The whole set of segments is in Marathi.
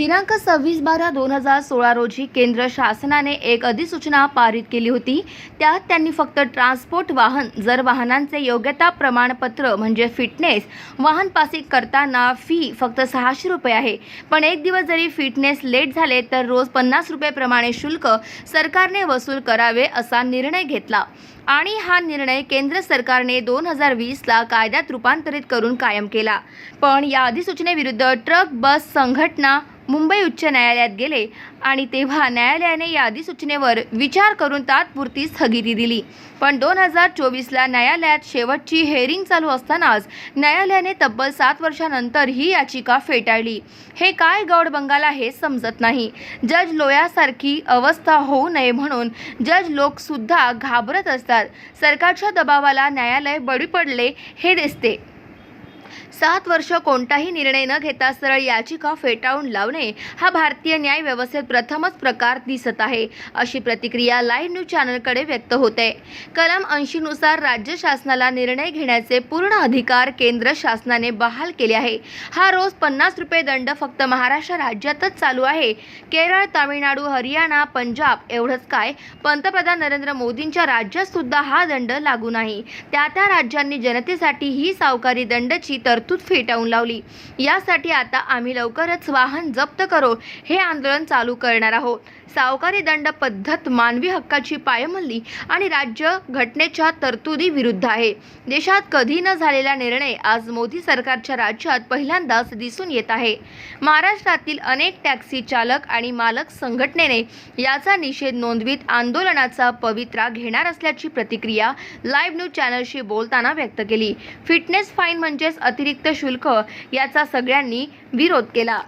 दिनांक सव्वीस बारा दोन हजार सोळा रोजी केंद्र शासनाने एक अधिसूचना पारित केली होती. त्यात त्यांनी फक्त ट्रान्सपोर्ट वाहन जर वाहनांचे योग्यता प्रमाणपत्र म्हणजे फिटनेस वाहन पासिंग करताना फी फक्त सहाशे रुपये आहे. पण एक दिवस जरी फिटनेस लेट झाले तर रोज पन्नास रुपये प्रमाणे शुल्क सरकारने वसूल करावे असा निर्णय घेतला. आणि हा निर्णय केंद्र सरकारने दोन हजार वीसला कायद्यात रूपांतरित करून कायम केला. पण या अधिसूचनेविरुद्ध ट्रक बस संघटना मुंबई उच्च न्यायालयात गेले आणि तेव्हा न्यायालयाने या अधिसूचनेवर विचार करून तात्पुरती स्थगिती दिली. पण दोन हजार चोवीसला न्यायालयात शेवटची हेअरिंग चालू असतानाच न्यायालयाने तब्बल सात वर्षानंतर ही याचिका फेटाळली. हे काय गौड आहे हे समजत नाही. जज लोयासारखी अवस्था होऊ नये म्हणून जज लोकसुद्धा घाबरत असतात. सरकारच्या दबावाला न्यायालय बळी पडले हे दिसते. सात वर्ष कोणताही निर्णय न घेता सरळ याचिका फेटाळून लावणे हा भारतीय न्याय व्यवस्थेत प्रथमच प्रकार दिसत आहे अशी प्रतिक्रिया लाईव्ह न्यूज चॅनलकडे व्यक्त होते. कलम ऐंशीनुसार राज्य शासनाला निर्णय घेण्याचे पूर्ण अधिकार केंद्र शासनाने बहाल केले आहे. हा रोज पन्नास रुपये दंड फक्त महाराष्ट्र राज्यातच चालू आहे. केरळ तामिळनाडू हरियाणा पंजाब एवढंच काय? पंतप्रधान नरेंद्र मोदींच्या राज्यात सुद्धा हा दंड लागू नाही. त्या त्या राज्यांनी जनतेसाठी ही सावकारी दंडची तर तरतूद फेटाळून लावली. यासाठी आता आम्ही लवकरच वाहन जप्त करो हे आंदोलन चालू करणार आहोत. सावकारी दंड पद्धत मानवी हक्काची पायमल्ली आणि राज्य घटनेच्या तरतुदी विरुद्ध आहे. देशात कधी न झालेला निर्णय आज मोदी सरकारच्या राज्यात पहिल्यांदाच दिसून येत आहे. महाराष्ट्रातील अनेक टॅक्सी चालक आणि मालक संघटनेने याचा निषेध नोंदवीत आंदोलनाचा पवित्रा घेणार असल्याची प्रतिक्रिया लाईव्ह न्यूज चॅनलशी बोलताना व्यक्त केली. फिटनेस फाईन म्हणजेच अतिरिक्त शुल्क याचा सगळ्यांनी विरोध केला.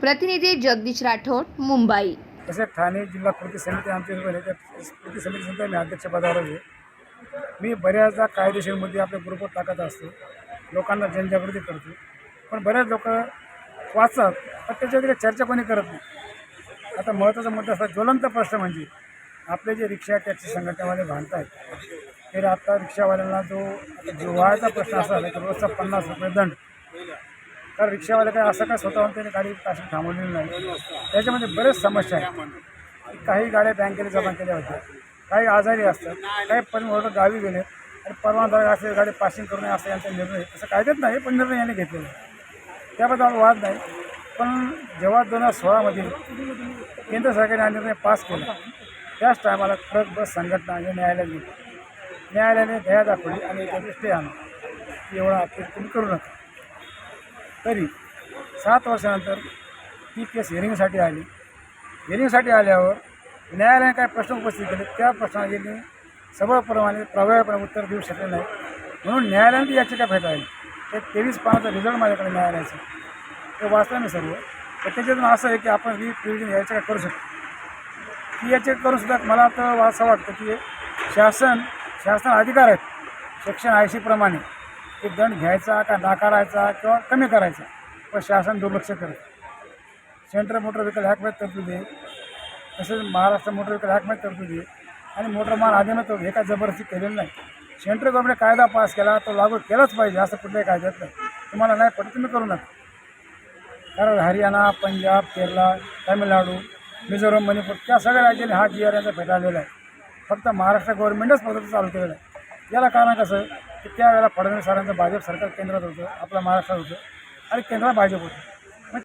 प्रतिनिधी जगदीश राठोड मुंबई. तसेच ठाणे जिल्हा कृती समिती आमच्या कृती समितीसुद्धा मी अध्यक्षपदावर आहे. मी बऱ्याचदा कायदेशीर मुद्दे आपल्या ग्रुपवर टाकत असतो. लोकांना जनजागृती करतो. पण बऱ्याच लोक वाचतात पण त्याच्यावरती चर्चा कोणी करत नाही. आता महत्त्वाचा मुद्दा असा ज्वलंत प्रश्न म्हणजे आपले जे रिक्षा टॅक्सी संघटनेवाले भांडत आहेत तर आता रिक्षावाल्यांना जो जिव्हाळ्याचा प्रश्न असा आहे की रोजचा पन्नास रुपये दंड कारण रिक्षावाले काय असं काय स्वतःहून त्याने गाडी ताशी थांबवलेली नाही. त्याच्यामध्ये बरेच समस्या आहेत. काही गाड्या बँकेने जमा केल्या होत्या काही आजारी असतात काही पण गावी गेले आणि परवानदार असे गाडी पासिंग करू नये असा यांचा निर्णय असं तसं कायद्यात नाही पण निर्णय यांनी घेतलेला आहे. त्याबद्दल वाद नाही पण जेव्हा दोन हजार सोळामध्ये केंद्र सरकारने हा निर्णय पास केला त्याच टायमाला ट्रक बस संघटना आणि न्यायालयात गेली. न्यायालयाने दया दाखवली आणि त्याचे स्टे आणला एवढा अपेक्षा तुम्ही करू नका. तरी सात वर्षानंतर ती केस हिअरिंगसाठी आली. हिअरिंगसाठी आल्यावर न्यायालयाने काय प्रश्न उपस्थित केले? त्या प्रश्नाला मी सबळप्रमाणे प्रभावीपणे उत्तर देऊ शकले नाही. म्हणून न्यायालयाने ती याचिका फेटाळली. ते तेवीस पानाचा रिझल्ट माझ्याकडे न्यायालयाचा. ते वाचलं मी सर्व. तर त्याच्यातून असं आहे की आपण ही प्रिव्हिजन याचिका करू शकतो. ती याचिका करून सुद्धा मला तर असं वाटतं की शासन शासन अधिकार आहेत. सेक्शन ऐंशीप्रमाणे की दंड घ्यायचा का नाकारायचा किंवा कमी करायचा पण शासन दुर्लक्ष करत. सेंट्रल मोटर व्हेकल ॲक्टमध्ये तरतूद आहे. तसेच महाराष्ट्र मोटर व्हेकल ॲक्टमध्ये तरतूद आहे. आणि मोटर माल अधिनियम हे काय जबरदस्ती केलेलं नाही. सेंट्रल गव्हर्नमेंट कायदा पास केला तो लागू केलाच पाहिजे असं कुठल्याही कायद्यात नाही. तुम्हाला नाही पडत तुम्ही करू नका. कारण हरियाणा पंजाब केरळ तामिळनाडू मिझोरम मणिपूर त्या सगळ्या राज्यांनी हा जी आर यांचा फेटाळलेला आहे. फक्त महाराष्ट्र गव्हर्नमेंटच पद्धत चालू केलेलं आहे. याला कारण कसं की त्यावेळेला फडणवीस सरांचं भाजप सरकार केंद्रात होतं आपलं महाराष्ट्रात होतं आणि केंद्रात भाजप होतं.